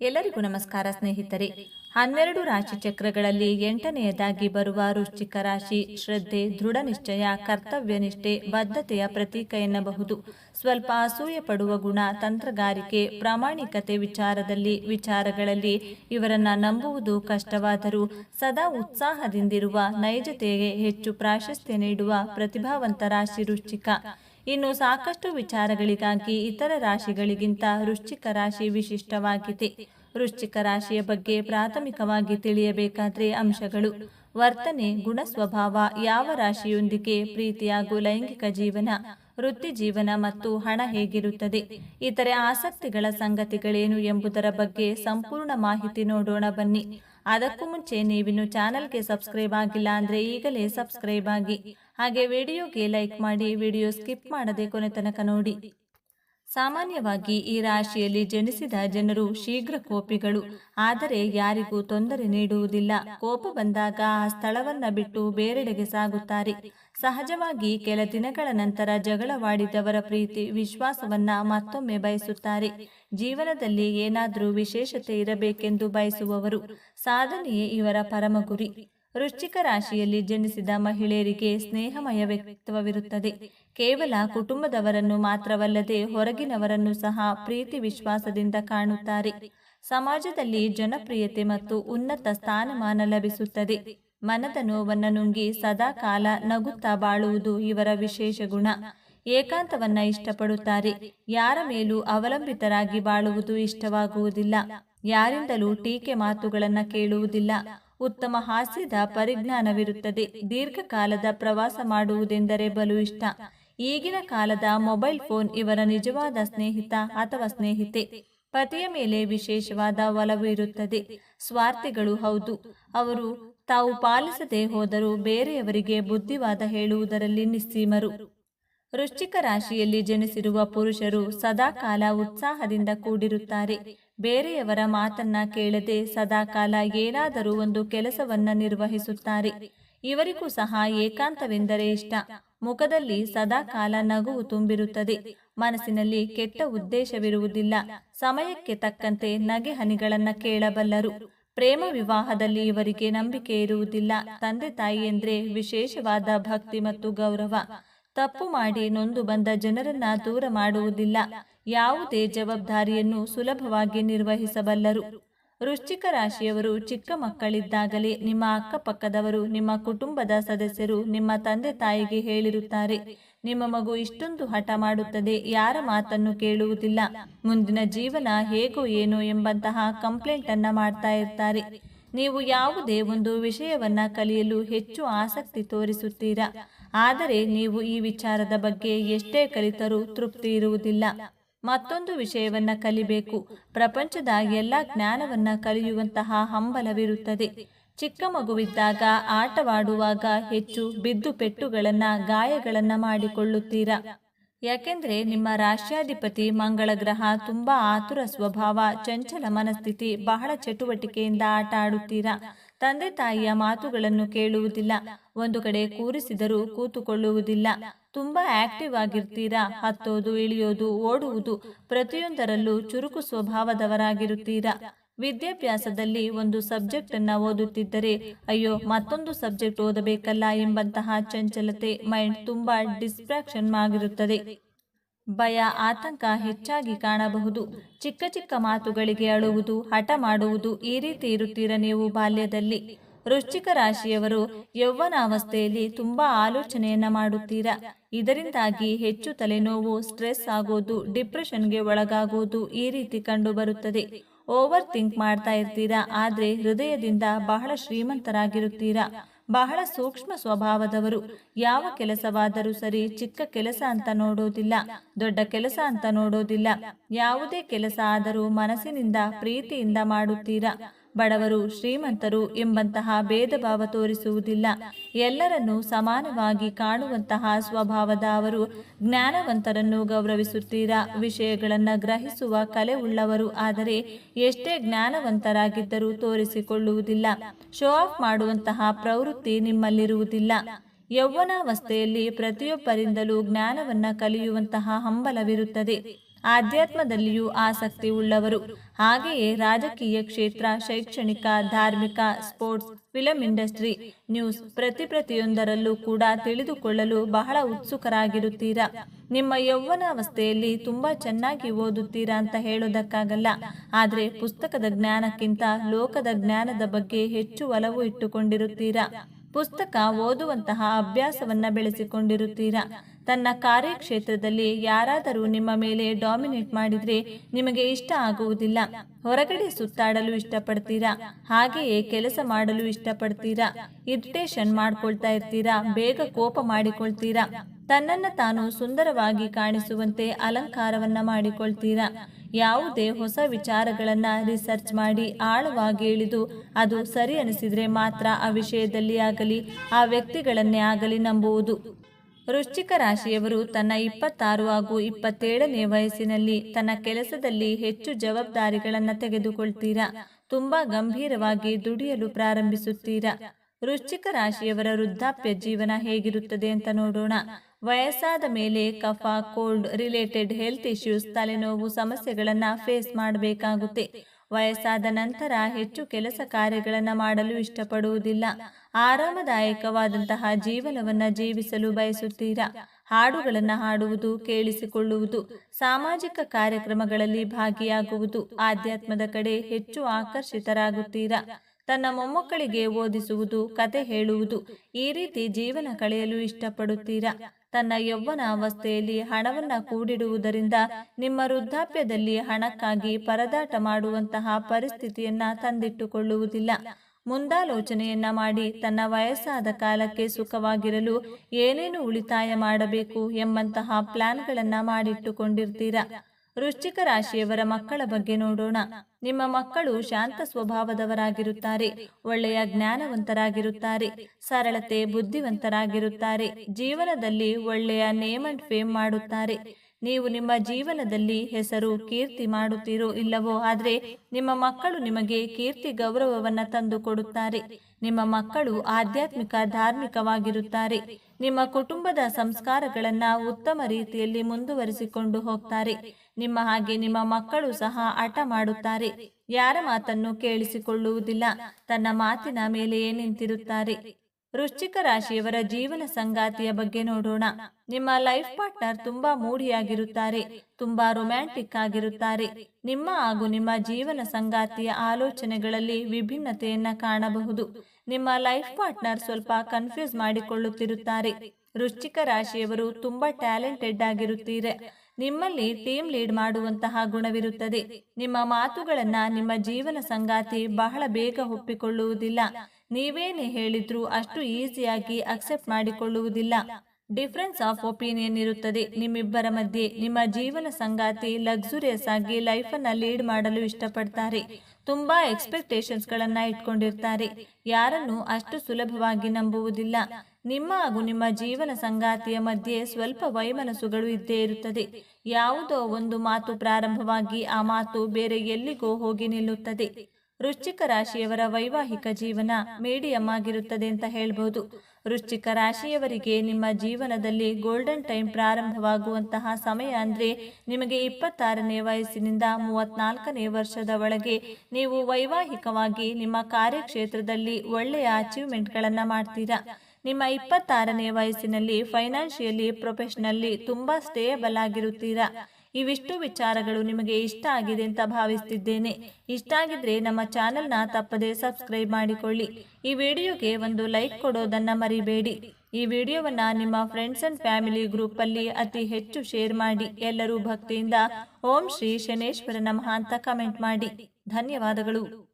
ಎಲ್ಲರಿಗೂ ನಮಸ್ಕಾರ, ಸ್ನೇಹಿತರೆ. ಹನ್ನೆರಡು ರಾಶಿ ಚಕ್ರಗಳಲ್ಲಿ ಎಂಟನೆಯದಾಗಿ ಬರುವ ವೃಶ್ಚಿಕ ರಾಶಿ, ಶ್ರದ್ಧೆ, ದೃಢ ನಿಶ್ಚಯ, ಕರ್ತವ್ಯ ನಿಷ್ಠೆ, ಬದ್ಧತೆಯ ಪ್ರತೀಕ ಎನ್ನಬಹುದು. ಸ್ವಲ್ಪ ಅಸೂಯೆ ಪಡುವ ಗುಣ, ತಂತ್ರಗಾರಿಕೆ, ಪ್ರಾಮಾಣಿಕತೆ ವಿಚಾರದಲ್ಲಿ, ವಿಚಾರಗಳಲ್ಲಿ ಇವರನ್ನ ನಂಬುವುದು ಕಷ್ಟವಾದರೂ ಸದಾ ಉತ್ಸಾಹದಿಂದಿರುವ, ನೈಜತೆಗೆ ಹೆಚ್ಚು ಪ್ರಾಶಸ್ತ್ಯ ನೀಡುವ ಪ್ರತಿಭಾವಂತ ರಾಶಿ ವೃಶ್ಚಿಕ. ಇನ್ನು ಸಾಕಷ್ಟು ವಿಚಾರಗಳಿಗಾಗಿ ಇತರ ರಾಶಿಗಳಿಗಿಂತ ವೃಶ್ಚಿಕ ರಾಶಿ ವಿಶಿಷ್ಟವಾಗಿದೆ. ವೃಶ್ಚಿಕ ರಾಶಿಯ ಬಗ್ಗೆ ಪ್ರಾಥಮಿಕವಾಗಿ ತಿಳಿಯಬೇಕಾದ್ರೆ ಅಂಶಗಳು. ವರ್ತನೆ ಗುಣ ಸ್ವಭಾವ ಯಾವ ರಾಶಿಯೊಂದಿಗೆ ಪ್ರೀತಿ ಹಾಗೂ ಲೈಂಗಿಕ ಜೀವನ, ವೃತ್ತಿ ಜೀವನ ಮತ್ತು ಹಣ ಹೇಗಿರುತ್ತದೆ, ಇತರೆ ಆಸಕ್ತಿಗಳ ಸಂಗತಿಗಳೇನು ಎಂಬುದರ ಬಗ್ಗೆ ಸಂಪೂರ್ಣ ಮಾಹಿತಿ ನೋಡೋಣ ಬನ್ನಿ. ಅದಕ್ಕೂ ಮುಂಚೆ ನೀವಿನ್ನು ಚಾನಲ್ಗೆ ಸಬ್ಸ್ಕ್ರೈಬ್ ಆಗಿಲ್ಲ ಅಂದರೆ ಈಗಲೇ ಸಬ್ಸ್ಕ್ರೈಬ್ ಆಗಿ. ಹಾಗೆ ವಿಡಿಯೋಗೆ ಲೈಕ್ ಮಾಡಿ, ವಿಡಿಯೋ ಸ್ಕಿಪ್ ಮಾಡದೆ ಕೊನೆ ತನಕ ನೋಡಿ. ಸಾಮಾನ್ಯವಾಗಿ ಈ ರಾಶಿಯಲ್ಲಿ ಜನಿಸಿದ ಜನರು ಶೀಘ್ರ ಕೋಪಿಗಳು. ಆದರೆ ಯಾರಿಗೂ ತೊಂದರೆ ನೀಡುವುದಿಲ್ಲ. ಕೋಪ ಬಂದಾಗ ಆ ಸ್ಥಳವನ್ನ ಬಿಟ್ಟು ಬೇರೆಡೆಗೆ ಸಾಗುತ್ತಾರೆ. ಸಹಜವಾಗಿ ಕೆಲ ದಿನಗಳ ನಂತರ ಜಗಳವಾಡಿದವರ ಪ್ರೀತಿ, ವಿಶ್ವಾಸವನ್ನ ಮತ್ತೊಮ್ಮೆ ಬಯಸುತ್ತಾರೆ. ಜೀವನದಲ್ಲಿ ಏನಾದರೂ ವಿಶೇಷತೆ ಇರಬೇಕೆಂದು ಬಯಸುವವರು ಸಾಧನೆಯೇ ಇವರ ಪರಮ ಗುರಿ ವೃಶ್ಚಿಕ ರಾಶಿಯಲ್ಲಿ ಜನಿಸಿದ ಮಹಿಳೆಯರಿಗೆ ಸ್ನೇಹಮಯ ವ್ಯಕ್ತಿತ್ವವಿರುತ್ತದೆ. ಕೇವಲ ಕುಟುಂಬದವರನ್ನು ಮಾತ್ರವಲ್ಲದೆ ಹೊರಗಿನವರನ್ನು ಸಹ ಪ್ರೀತಿ ವಿಶ್ವಾಸದಿಂದ ಕಾಣುತ್ತಾರೆ. ಸಮಾಜದಲ್ಲಿ ಜನಪ್ರಿಯತೆ ಮತ್ತು ಉನ್ನತ ಸ್ಥಾನಮಾನ ಲಭಿಸುತ್ತದೆ. ಮನದ ನೋವನ್ನು ನುಂಗಿ ಸದಾ ಕಾಲ ನಗುತ್ತಾ ಬಾಳುವುದು ಇವರ ವಿಶೇಷ ಗುಣ. ಏಕಾಂತವನ್ನ ಇಷ್ಟಪಡುತ್ತಾರೆ. ಯಾರ ಮೇಲೂ ಅವಲಂಬಿತರಾಗಿ ಬಾಳುವುದು ಇಷ್ಟವಾಗುವುದಿಲ್ಲ. ಯಾರಿಂದಲೂ ಟೀಕೆ ಮಾತುಗಳನ್ನು ಕೇಳುವುದಿಲ್ಲ. ಉತ್ತಮ ಹಾಸ್ಯದ ಪರಿಜ್ಞಾನವಿರುತ್ತದೆ. ದೀರ್ಘಕಾಲದ ಪ್ರವಾಸ ಮಾಡುವುದೆಂದರೆ ಬಲು ಇಷ್ಟ. ಈಗಿನ ಕಾಲದ ಮೊಬೈಲ್ ಫೋನ್ ಇವರ ನಿಜವಾದ ಸ್ನೇಹಿತ ಅಥವಾ ಸ್ನೇಹಿತೆ. ಪತಿಯ ಮೇಲೆ ವಿಶೇಷವಾದ ಒಲವು ಇರುತ್ತದೆ. ಸ್ವಾರ್ಥಿಗಳು ಹೌದು. ಅವರು ತಾವು ಪಾಲಿಸದೆ ಹೋದರೂ ಬೇರೆಯವರಿಗೆ ಬುದ್ಧಿವಾದ ಹೇಳುವುದರಲ್ಲಿ ನಿಸ್ಸೀಮರು. ವೃಶ್ಚಿಕ ರಾಶಿಯಲ್ಲಿ ಜನಿಸಿರುವ ಪುರುಷರು ಸದಾಕಾಲ ಉತ್ಸಾಹದಿಂದ ಕೂಡಿರುತ್ತಾರೆ. ಬೇರೆಯವರ ಮಾತನ್ನ ಕೇಳದೆ ಸದಾಕಾಲ ಏನಾದರೂ ಒಂದು ಕೆಲಸವನ್ನ ನಿರ್ವಹಿಸುತ್ತಾರೆ. ಇವರಿಗೂ ಸಹ ಏಕಾಂತವೆಂದರೆ ಇಷ್ಟ. ಮುಖದಲ್ಲಿ ಸದಾಕಾಲ ನಗು ತುಂಬಿರುತ್ತದೆ. ಮನಸ್ಸಿನಲ್ಲಿ ಕೆಟ್ಟ ಉದ್ದೇಶವಿರುವುದಿಲ್ಲ. ಸಮಯಕ್ಕೆ ತಕ್ಕಂತೆ ನಗೆ ಹನಿಗಳನ್ನ ಕೇಳಬಲ್ಲರು. ಪ್ರೇಮ ವಿವಾಹದಲ್ಲಿ ಇವರಿಗೆ ನಂಬಿಕೆ ಇರುವುದಿಲ್ಲ. ತಂದೆ ತಾಯಿ ಎಂದ್ರೆ ವಿಶೇಷವಾದ ಭಕ್ತಿ ಮತ್ತು ಗೌರವ. ತಪ್ಪು ಮಾಡಿ ನೊಂದು ಬಂದ ಜನರನ್ನ ದೂರ ಮಾಡುವುದಿಲ್ಲ. ಯಾವುದೇ ಜವಾಬ್ದಾರಿಯನ್ನು ಸುಲಭವಾಗಿ ನಿರ್ವಹಿಸಬಲ್ಲರು. ವೃಶ್ಚಿಕ ರಾಶಿಯವರು ಚಿಕ್ಕ ಮಕ್ಕಳಿದ್ದಾಗಲೇ ನಿಮ್ಮ ಅಕ್ಕಪಕ್ಕದವರು, ನಿಮ್ಮ ಕುಟುಂಬದ ಸದಸ್ಯರು, ನಿಮ್ಮ ತಂದೆ ತಾಯಿಗೆ ಹೇಳಿರುತ್ತಾರೆ, ನಿಮ್ಮ ಮಗು ಇಷ್ಟೊಂದು ಹಠ ಮಾಡುತ್ತದೆ, ಯಾರ ಮಾತನ್ನು ಕೇಳುವುದಿಲ್ಲ, ಮುಂದಿನ ಜೀವನ ಹೇಗೋ ಏನೋ ಎಂಬಂತಹ ಕಂಪ್ಲೇಂಟ್ ಅನ್ನ ಮಾಡ್ತಾ ಇರ್ತಾರೆ. ನೀವು ಯಾವುದೇ ಒಂದು ವಿಷಯವನ್ನ ಕಲಿಯಲು ಹೆಚ್ಚು ಆಸಕ್ತಿ ತೋರಿಸುತ್ತೀರಾ? ಆದರೆ ನೀವು ಈ ವಿಚಾರದ ಬಗ್ಗೆ ಎಷ್ಟೇ ಕಲಿತರೂ ತೃಪ್ತಿ ಇರುವುದಿಲ್ಲ. ಮತ್ತೊಂದು ವಿಷಯವನ್ನ ಕಲಿಬೇಕು. ಪ್ರಪಂಚದ ಎಲ್ಲ ಜ್ಞಾನವನ್ನ ಕಲಿಯುವಂತಹ ಹಂಬಲವಿರುತ್ತದೆ. ಚಿಕ್ಕ ಮಗುವಿದ್ದಾಗ ಆಟವಾಡುವಾಗ ಹೆಚ್ಚು ಬಿದ್ದು ಪೆಟ್ಟುಗಳನ್ನ ಗಾಯಗಳನ್ನ ಮಾಡಿಕೊಳ್ಳುತ್ತೀರಾ? ಯಾಕೆಂದ್ರೆ ನಿಮ್ಮ ರಾಷ್ಟ್ರಾಧಿಪತಿ ಮಂಗಳ ಗ್ರಹ ತುಂಬಾ ಆತುರ ಸ್ವಭಾವ, ಚಂಚಲ ಮನಸ್ಥಿತಿ, ಬಹಳ ಚಟುವಟಿಕೆಯಿಂದ ಆಟ ಆಡುತ್ತೀರಾ? ತಂದೆ ತಾಯಿಯ ಮಾತುಗಳನ್ನು ಕೇಳುವುದಿಲ್ಲ. ಒಂದು ಕಡೆ ಕೂರಿಸಿದರೂ ಕೂತುಕೊಳ್ಳುವುದಿಲ್ಲ. ತುಂಬಾ ಆಕ್ಟಿವ್ ಆಗಿರ್ತೀರಾ? ಹತ್ತೋದು, ಇಳಿಯೋದು, ಓಡುವುದು ಪ್ರತಿಯೊಂದರಲ್ಲೂ ಚುರುಕು ಸ್ವಭಾವದವರಾಗಿರುತ್ತೀರಾ? ವಿದ್ಯಾಭ್ಯಾಸದಲ್ಲಿ ಒಂದು ಸಬ್ಜೆಕ್ಟ್ ಅನ್ನ ಓದುತ್ತಿದ್ದರೆ, ಅಯ್ಯೋ, ಮತ್ತೊಂದು ಸಬ್ಜೆಕ್ಟ್ ಓದಬೇಕಲ್ಲ ಎಂಬಂತಹ ಚಂಚಲತೆ, ಮೈಂಡ್ ತುಂಬಾ ಡಿಸ್ಟ್ರಾಕ್ಷನ್ ಆಗಿರುತ್ತದೆ. ಭಯ, ಆತಂಕ ಹೆಚ್ಚಾಗಿ ಕಾಣಬಹುದು. ಚಿಕ್ಕ ಚಿಕ್ಕ ಮಾತುಗಳಿಗೆ ಅಳುವುದು, ಹಠ ಮಾಡುವುದು ಈ ರೀತಿ ಇರುತ್ತೀರ ನೀವು ಬಾಲ್ಯದಲ್ಲಿ? ವೃಶ್ಚಿಕ ರಾಶಿಯವರು ಯೌವನಾವಸ್ಥೆಯಲ್ಲಿ ತುಂಬಾ ಆಲೋಚನೆಯನ್ನ ಮಾಡುತ್ತೀರಾ? ಇದರಿಂದಾಗಿ ಹೆಚ್ಚು ತಲೆನೋವು, ಸ್ಟ್ರೆಸ್ ಆಗೋದು, ಡಿಪ್ರೆಷನ್ಗೆ ಒಳಗಾಗೋದು ಈ ರೀತಿ ಕಂಡುಬರುತ್ತದೆ. ಓವರ್ ಥಿಂಕ್ ಮಾಡ್ತಾ ಇರ್ತೀರಾ? ಆದ್ರೆ ಹೃದಯದಿಂದ ಬಹಳ ಶ್ರೀಮಂತರಾಗಿರುತ್ತೀರಾ? ಬಹಳ ಸೂಕ್ಷ್ಮ ಸ್ವಭಾವದವರು. ಯಾವ ಕೆಲಸವಾದರೂ ಸರಿ ಚಿಕ್ಕ ಕೆಲಸ ಅಂತ ನೋಡೋದಿಲ್ಲ, ದೊಡ್ಡ ಕೆಲಸ ಅಂತ ನೋಡೋದಿಲ್ಲ. ಯಾವುದೇ ಕೆಲಸ ಆದರೂ ಮನಸ್ಸಿನಿಂದ, ಪ್ರೀತಿಯಿಂದ ಮಾಡುತ್ತೀರಾ? ಬಡವರು, ಶ್ರೀಮಂತರು ಎಂಬಂತಹ ಭೇದ ಭಾವ ತೋರಿಸುವುದಿಲ್ಲ. ಎಲ್ಲರನ್ನೂ ಸಮಾನವಾಗಿ ಕಾಣುವಂತಹ ಸ್ವಭಾವದ ಅವರು ಜ್ಞಾನವಂತರನ್ನು ಗೌರವಿಸುತ್ತೀರಾ? ವಿಷಯಗಳನ್ನು ಗ್ರಹಿಸುವ ಕಲೆ ಉಳ್ಳವರು ಆದರೆ ಎಷ್ಟೇ ಜ್ಞಾನವಂತರಾಗಿದ್ದರೂ ತೋರಿಸಿಕೊಳ್ಳುವುದಿಲ್ಲ. ಶೋ ಆಫ್ ಮಾಡುವಂತಹ ಪ್ರವೃತ್ತಿ ನಿಮ್ಮಲ್ಲಿರುವುದಿಲ್ಲ. ಯೌವನಾವಸ್ಥೆಯಲ್ಲಿ ಪ್ರತಿಯೊಬ್ಬರಿಂದಲೂ ಜ್ಞಾನವನ್ನು ಕಲಿಯುವಂತಹ ಹಂಬಲವಿರುತ್ತದೆ. ಆಧ್ಯಾತ್ಮದಲ್ಲಿಯೂ ಆಸಕ್ತಿ ಉಳ್ಳವರು ಹಾಗೆಯೇ ರಾಜಕೀಯ ಕ್ಷೇತ್ರ, ಶೈಕ್ಷಣಿಕ, ಧಾರ್ಮಿಕ, ಸ್ಪೋರ್ಟ್ಸ್, ಫಿಲಂ ಇಂಡಸ್ಟ್ರಿ, ನ್ಯೂಸ್ ಪ್ರತಿ ಪ್ರತಿಯೊಂದರಲ್ಲೂ ಕೂಡ ತಿಳಿದುಕೊಳ್ಳಲು ಬಹಳ ಉತ್ಸುಕರಾಗಿರುತ್ತೀರಾ? ನಿಮ್ಮ ಯೌವನಾವಸ್ಥೆಯಲ್ಲಿ ತುಂಬಾ ಚೆನ್ನಾಗಿ ಓದುತ್ತೀರಾ ಅಂತ ಹೇಳೋದಕ್ಕಾಗಲ್ಲ. ಆದರೆ ಪುಸ್ತಕದ ಜ್ಞಾನಕ್ಕಿಂತ ಲೋಕದ ಜ್ಞಾನದ ಬಗ್ಗೆ ಹೆಚ್ಚು ಒಲವು ಇಟ್ಟುಕೊಂಡಿರುತ್ತೀರಾ? ಪುಸ್ತಕ ಓದುವಂತಹ ಅಭ್ಯಾಸವನ್ನ ಬೆಳೆಸಿಕೊಂಡಿರುತ್ತೀರಾ? ತನ್ನ ಕಾರ್ಯಕ್ಷೇತ್ರದಲ್ಲಿ ಯಾರಾದರೂ ನಿಮ್ಮ ಮೇಲೆ ಡಾಮಿನೇಟ್ ಮಾಡಿದ್ರೆ ನಿಮಗೆ ಇಷ್ಟ ಆಗುವುದಿಲ್ಲ. ಹೊರಗಡೆ ಸುತ್ತಾಡಲು ಇಷ್ಟಪಡ್ತೀರಾ? ಹಾಗೆಯೇ ಕೆಲಸ ಮಾಡಲು ಇಷ್ಟಪಡ್ತೀರಾ? ಇರಿಟೇಷನ್ ಮಾಡ್ಕೊಳ್ತಾ ಇರ್ತೀರಾ? ಬೇಗ ಕೋಪ ಮಾಡಿಕೊಳ್ತೀರಾ? ತನ್ನನ್ನ ತಾನು ಸುಂದರವಾಗಿ ಕಾಣಿಸುವಂತೆ ಅಲಂಕಾರವನ್ನ ಮಾಡಿಕೊಳ್ತೀರಾ? ಯಾವುದೇ ಹೊಸ ವಿಚಾರಗಳನ್ನ ರಿಸರ್ಚ್ ಮಾಡಿ ಆಳವಾಗಿ ಇಳಿದು ಅದು ಸರಿ ಅನಿಸಿದ್ರೆ ಮಾತ್ರ ಆ ವಿಷಯದಲ್ಲಿ ಆಗಲಿ, ಆ ವ್ಯಕ್ತಿಗಳನ್ನೇ ಆಗಲಿ ನಂಬುವುದು. ವೃಶ್ಚಿಕ ರಾಶಿಯವರು ತನ್ನ ಇಪ್ಪತ್ತಾರು ಹಾಗೂ ಇಪ್ಪತ್ತೇಳನೇ ವಯಸ್ಸಿನಲ್ಲಿ ತನ್ನ ಕೆಲಸದಲ್ಲಿ ಹೆಚ್ಚು ಜವಾಬ್ದಾರಿಗಳನ್ನು ತೆಗೆದುಕೊಳ್ತೀರಾ? ತುಂಬಾ ಗಂಭೀರವಾಗಿ ದುಡಿಯಲು ಪ್ರಾರಂಭಿಸುತ್ತೀರಾ? ವೃಶ್ಚಿಕ ರಾಶಿಯವರ ವೃದ್ಧಾಪ್ಯ ಜೀವನ ಹೇಗಿರುತ್ತದೆ ಅಂತ ನೋಡೋಣ. ವಯಸ್ಸಾದ ಮೇಲೆ ಕಫ, ಕೋಲ್ಡ್, ರಿಲೇಟೆಡ್ ಹೆಲ್ತ್ ಇಶ್ಯೂಸ್, ತಲೆನೋವು ಸಮಸ್ಯೆಗಳನ್ನು ಫೇಸ್ ಮಾಡಬೇಕಾಗುತ್ತೆ. ವಯಸ್ಸಾದ ನಂತರ ಹೆಚ್ಚು ಕೆಲಸ ಕಾರ್ಯಗಳನ್ನು ಮಾಡಲು ಇಷ್ಟಪಡುವುದಿಲ್ಲ. ಆರಾಮದಾಯಕವಾದಂತಹ ಜೀವನವನ್ನ ಜೀವಿಸಲು ಬಯಸುತ್ತೀರಾ? ಹಾಡುಗಳನ್ನು ಹಾಡುವುದು, ಕೇಳಿಸಿಕೊಳ್ಳುವುದು, ಸಾಮಾಜಿಕ ಕಾರ್ಯಕ್ರಮಗಳಲ್ಲಿ ಭಾಗಿಯಾಗುವುದು ಆಧ್ಯಾತ್ಮದ ಕಡೆ ಹೆಚ್ಚು ಆಕರ್ಷಿತರಾಗುತ್ತೀರಾ? ತನ್ನ ಮೊಮ್ಮಕ್ಕಳಿಗೆ ಓದಿಸುವುದು, ಕತೆ ಹೇಳುವುದು ಈ ರೀತಿ ಜೀವನ ಕಳೆಯಲು ಇಷ್ಟಪಡುತ್ತೀರಾ? ತನ್ನ ಯೌವನ ಅವಸ್ಥೆಯಲ್ಲಿ ಹಣವನ್ನ ಕೂಡಿಡುವುದರಿಂದ ನಿಮ್ಮ ವೃದ್ಧಾಪ್ಯದಲ್ಲಿ ಹಣಕ್ಕಾಗಿ ಪರದಾಟ ಮಾಡುವಂತಹ ಪರಿಸ್ಥಿತಿಯನ್ನ ತಂದಿಟ್ಟುಕೊಳ್ಳುವುದಿಲ್ಲ. ಮುಂದಾಲೋಚನೆಯನ್ನ ಮಾಡಿ ತನ್ನ ವಯಸ್ಸಾದ ಕಾಲಕ್ಕೆ ಸುಖವಾಗಿರಲು ಏನೇನು ಉಳಿತಾಯ ಮಾಡಬೇಕು ಎಂಬಂತಹ ಪ್ಲಾನ್ಗಳನ್ನ ಮಾಡಿಟ್ಟುಕೊಂಡಿರ್ತೀರಾ? ವೃಶ್ಚಿಕ ರಾಶಿಯವರ ಮಕ್ಕಳ ಬಗ್ಗೆ ನೋಡೋಣ. ನಿಮ್ಮ ಮಕ್ಕಳು ಶಾಂತ ಸ್ವಭಾವದವರಾಗಿರುತ್ತಾರೆ, ಒಳ್ಳೆಯ ಜ್ಞಾನವಂತರಾಗಿರುತ್ತಾರೆ, ಸರಳತೆ, ಬುದ್ಧಿವಂತರಾಗಿರುತ್ತಾರೆ, ಜೀವನದಲ್ಲಿ ಒಳ್ಳೆಯ ನೇಮ್ ಅಂಡ್ ಫೇಮ್ ಮಾಡುತ್ತಾರೆ. ನೀವು ನಿಮ್ಮ ಜೀವನದಲ್ಲಿ ಹೆಸರು ಕೀರ್ತಿ ಮಾಡುತ್ತೀರೋ ಇಲ್ಲವೋ, ಆದರೆ ನಿಮ್ಮ ಮಕ್ಕಳು ನಿಮಗೆ ಕೀರ್ತಿ ಗೌರವವನ್ನು ತಂದು ಕೊಡುತ್ತಾರೆ. ನಿಮ್ಮ ಮಕ್ಕಳು ಆಧ್ಯಾತ್ಮಿಕ ಧಾರ್ಮಿಕವಾಗಿರುತ್ತಾರೆ. ನಿಮ್ಮ ಕುಟುಂಬದ ಸಂಸ್ಕಾರಗಳನ್ನು ಉತ್ತಮ ರೀತಿಯಲ್ಲಿ ಮುಂದುವರಿಸಿಕೊಂಡು ಹೋಗ್ತಾರೆ. ನಿಮ್ಮ ಹಾಗೆ ನಿಮ್ಮ ಮಕ್ಕಳು ಸಹ ಆಟ ಮಾಡುತ್ತಾರೆ. ಯಾರ ಮಾತನ್ನು ಕೇಳಿಸಿಕೊಳ್ಳುವುದಿಲ್ಲ. ತನ್ನ ಮಾತಿನ ಮೇಲೆಯೇ ನಿಂತಿರುತ್ತಾರೆ. ವೃಶ್ಚಿಕ ರಾಶಿಯವರ ಜೀವನ ಸಂಗಾತಿಯ ಬಗ್ಗೆ ನೋಡೋಣ. ನಿಮ್ಮ ಲೈಫ್ ಪಾರ್ಟ್ನರ್ ತುಂಬಾ ಮೂಡಿಯಾಗಿರುತ್ತಾರೆ, ತುಂಬಾ ರೊಮ್ಯಾಂಟಿಕ್ ಆಗಿರುತ್ತಾರೆ. ನಿಮ್ಮ ಹಾಗೂ ನಿಮ್ಮ ಜೀವನ ಸಂಗಾತಿಯ ಆಲೋಚನೆಗಳಲ್ಲಿ ವಿಭಿನ್ನತೆಯನ್ನ ಕಾಣಬಹುದು. ನಿಮ್ಮ ಲೈಫ್ ಪಾರ್ಟ್ನರ್ ಸ್ವಲ್ಪ ಕನ್ಫ್ಯೂಸ್ ಮಾಡಿಕೊಳ್ಳುತ್ತಿರುತ್ತಾರೆ. ವೃಶ್ಚಿಕ ರಾಶಿಯವರು ತುಂಬಾ ಟ್ಯಾಲೆಂಟೆಡ್ ಆಗಿರುತ್ತೀರೆ. ನಿಮ್ಮಲ್ಲಿ ಟೀಮ್ ಲೀಡ್ ಮಾಡುವಂತಹ ಗುಣವಿರುತ್ತದೆ. ನಿಮ್ಮ ಮಾತುಗಳನ್ನ ನಿಮ್ಮ ಜೀವನ ಸಂಗಾತಿ ಬಹಳ ಬೇಗ ಒಪ್ಪಿಕೊಳ್ಳುವುದಿಲ್ಲ. ನೀವೇನೇ ಹೇಳಿದ್ರು ಅಷ್ಟು ಈಸಿಯಾಗಿ ಅಕ್ಸೆಪ್ಟ್ ಮಾಡಿಕೊಳ್ಳುವುದಿಲ್ಲ. ಡಿಫ್ರೆನ್ಸ್ ಆಫ್ ಒಪಿನಿಯನ್ ಇರುತ್ತದೆ. ನಿಮ್ಮಿಬ್ಬರ ಮಧ್ಯೆ ನಿಮ್ಮ ಜೀವನ ಸಂಗಾತಿ ಲಕ್ಸುರಿಯಸ್ ಆಗಿ ಲೈಫನ್ನ ಲೀಡ್ ಮಾಡಲು ಇಷ್ಟಪಡ್ತಾರೆ. ತುಂಬಾ ಎಕ್ಸ್ಪೆಕ್ಟೇಷನ್ಸ್ ಗಳನ್ನ ಇಟ್ಕೊಂಡಿರ್ತಾರೆ. ಯಾರನ್ನು ಅಷ್ಟು ಸುಲಭವಾಗಿ ನಂಬುವುದಿಲ್ಲ. ನಿಮ್ಮ ಹಾಗೂ ನಿಮ್ಮ ಜೀವನ ಸಂಗಾತಿಯ ಮಧ್ಯೆ ಸ್ವಲ್ಪ ವೈಮನಸ್ಸುಗಳು ಇದ್ದೇ ಇರುತ್ತದೆ. ಯಾವುದೋ ಒಂದು ಮಾತು ಪ್ರಾರಂಭವಾಗಿ ಆ ಮಾತು ಬೇರೆ ಎಲ್ಲಿಗೋ ಹೋಗಿ ನಿಲ್ಲುತ್ತದೆ. ವೃಶ್ಚಿಕ ರಾಶಿಯವರ ವೈವಾಹಿಕ ಜೀವನ ಮೀಡಿಯಂ ಆಗಿರುತ್ತದೆ ಅಂತ ಹೇಳ್ಬೋದು. ವೃಶ್ಚಿಕ ರಾಶಿಯವರಿಗೆ ನಿಮ್ಮ ಜೀವನದಲ್ಲಿ ಗೋಲ್ಡನ್ ಟೈಮ್ ಪ್ರಾರಂಭವಾಗುವಂತಹ ಸಮಯ ಅಂದರೆ ನಿಮಗೆ ಇಪ್ಪತ್ತಾರನೇ ವಯಸ್ಸಿನಿಂದ ಮೂವತ್ನಾಲ್ಕನೇ ವರ್ಷದ ಒಳಗೆ ನೀವು ವೈವಾಹಿಕವಾಗಿ ನಿಮ್ಮ ಕಾರ್ಯಕ್ಷೇತ್ರದಲ್ಲಿ ಒಳ್ಳೆಯ ಅಚೀವ್ಮೆಂಟ್ಗಳನ್ನು ಮಾಡ್ತೀರಾ. ನಿಮ್ಮ ಇಪ್ಪತ್ತಾರನೇ ವಯಸ್ಸಿನಲ್ಲಿ ಫೈನಾನ್ಷಿಯಲಿ ಪ್ರೊಫೆಷನಲ್ಲಿ ತುಂಬಾ ಸ್ಟೇಬಲ್ ಆಗಿರುತ್ತೀರಾ. ಇವಿಷ್ಟು ವಿಚಾರಗಳು ನಿಮಗೆ ಇಷ್ಟ ಆಗಿದೆ ಅಂತ ಭಾವಿಸ್ತಿದ್ದೇನೆ. ಇಷ್ಟ ಆಗಿದ್ರೆ ನಮ್ಮ ಚಾನೆಲ್ನ ತಪ್ಪದೆ ಸಬ್ಸ್ಕ್ರೈಬ್ ಮಾಡಿಕೊಳ್ಳಿ. ಈ ವಿಡಿಯೋಗೆ ಒಂದು ಲೈಕ್ ಕೊಡೋದನ್ನ ಮರಿಬೇಡಿ. ಈ ವಿಡಿಯೋವನ್ನ ನಿಮ್ಮ ಫ್ರೆಂಡ್ಸ್ ಅಂಡ್ ಫ್ಯಾಮಿಲಿ ಗ್ರೂಪಲ್ಲಿ ಅತಿ ಹೆಚ್ಚು ಶೇರ್ ಮಾಡಿ. ಎಲ್ಲರೂ ಭಕ್ತಿಯಿಂದ ಓಂ ಶ್ರೀ ಶನೇಶ್ವರ ನಮಃ ಅಂತ ಕಮೆಂಟ್ ಮಾಡಿ. ಧನ್ಯವಾದಗಳು.